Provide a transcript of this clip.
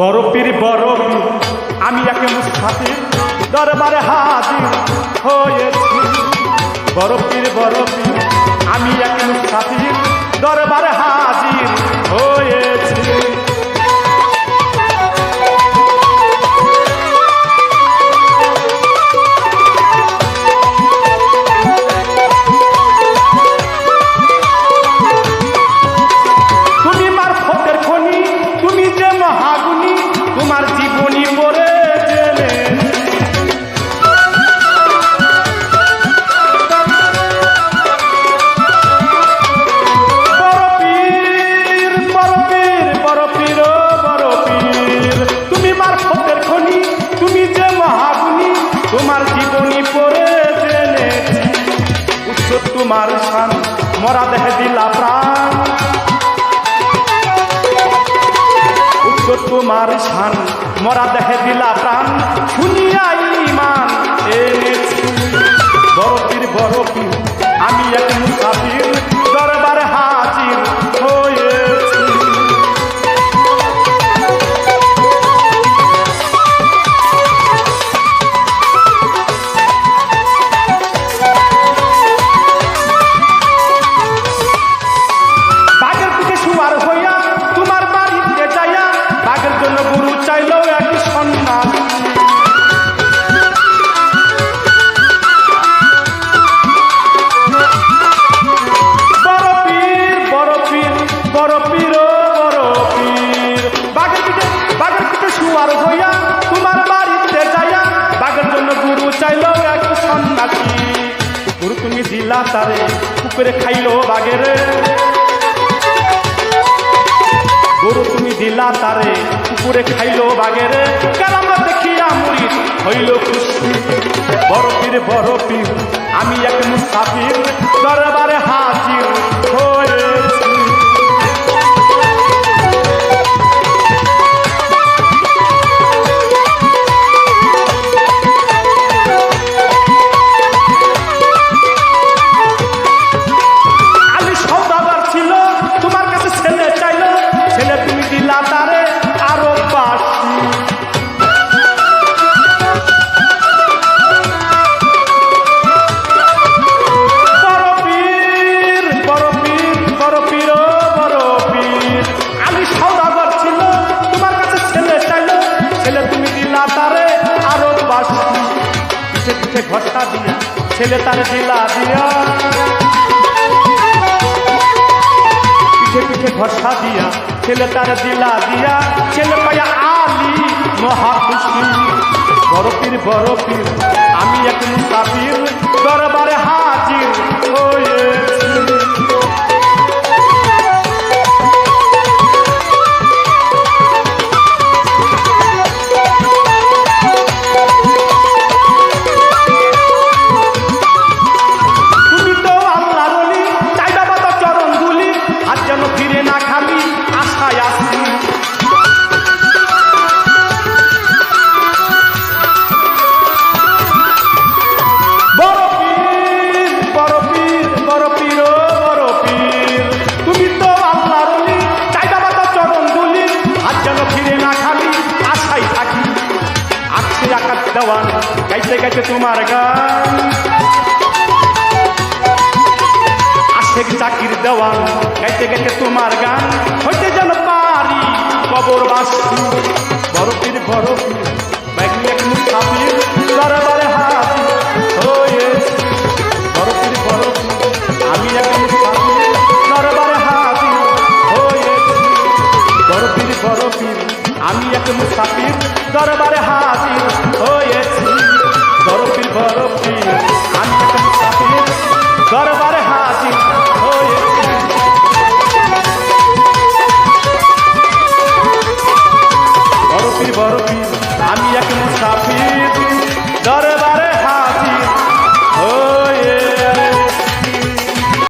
বড় পীর, বড় আমি একে মুস্তাফির দরবারে হাজির হয়েছি। বড় পীর, বড় আমি একে মুস্তাফির দরবারে তোমার শান, মরা দেহে দিলা প্রাণ। উচ্চ তোমার শান, মরা দেহে দিলা প্রাণ। শুনিয়া ইমান এনেছি বড় পীর গরু চাইলেও এক সন্ন্যাসী। কুকুর তুমি দিলা তারে কুকুরে খাইলো বাগের। গরু তুমি দিলা তারে কুকুরে খাইলো বাগের। কালাম দেখিয়া মুড়ি হইল খুশি। বড় পীর আমি এক মুসাফির। দরবারে হাজির ছেলে তার দিলা দিয়া। পিঠে পিঠে ভরসা দিয়া, ছেলে তার দিলা দিয়া। ছেলে পায়া আলি মহা খুশি বড় পীর বড় পীর, আমি এক মুসাফির দেওয়ান গাইতে গাইতে তোমার গান। আশেক চাকির দেওয়ান গাইতে গাইতে তোমার গান। হইতে যেন পারি কবর বাসি বড় পীর আমি এক মুসাফির, দরবারে হাজির নবীর বড় আমি এক মুসাফির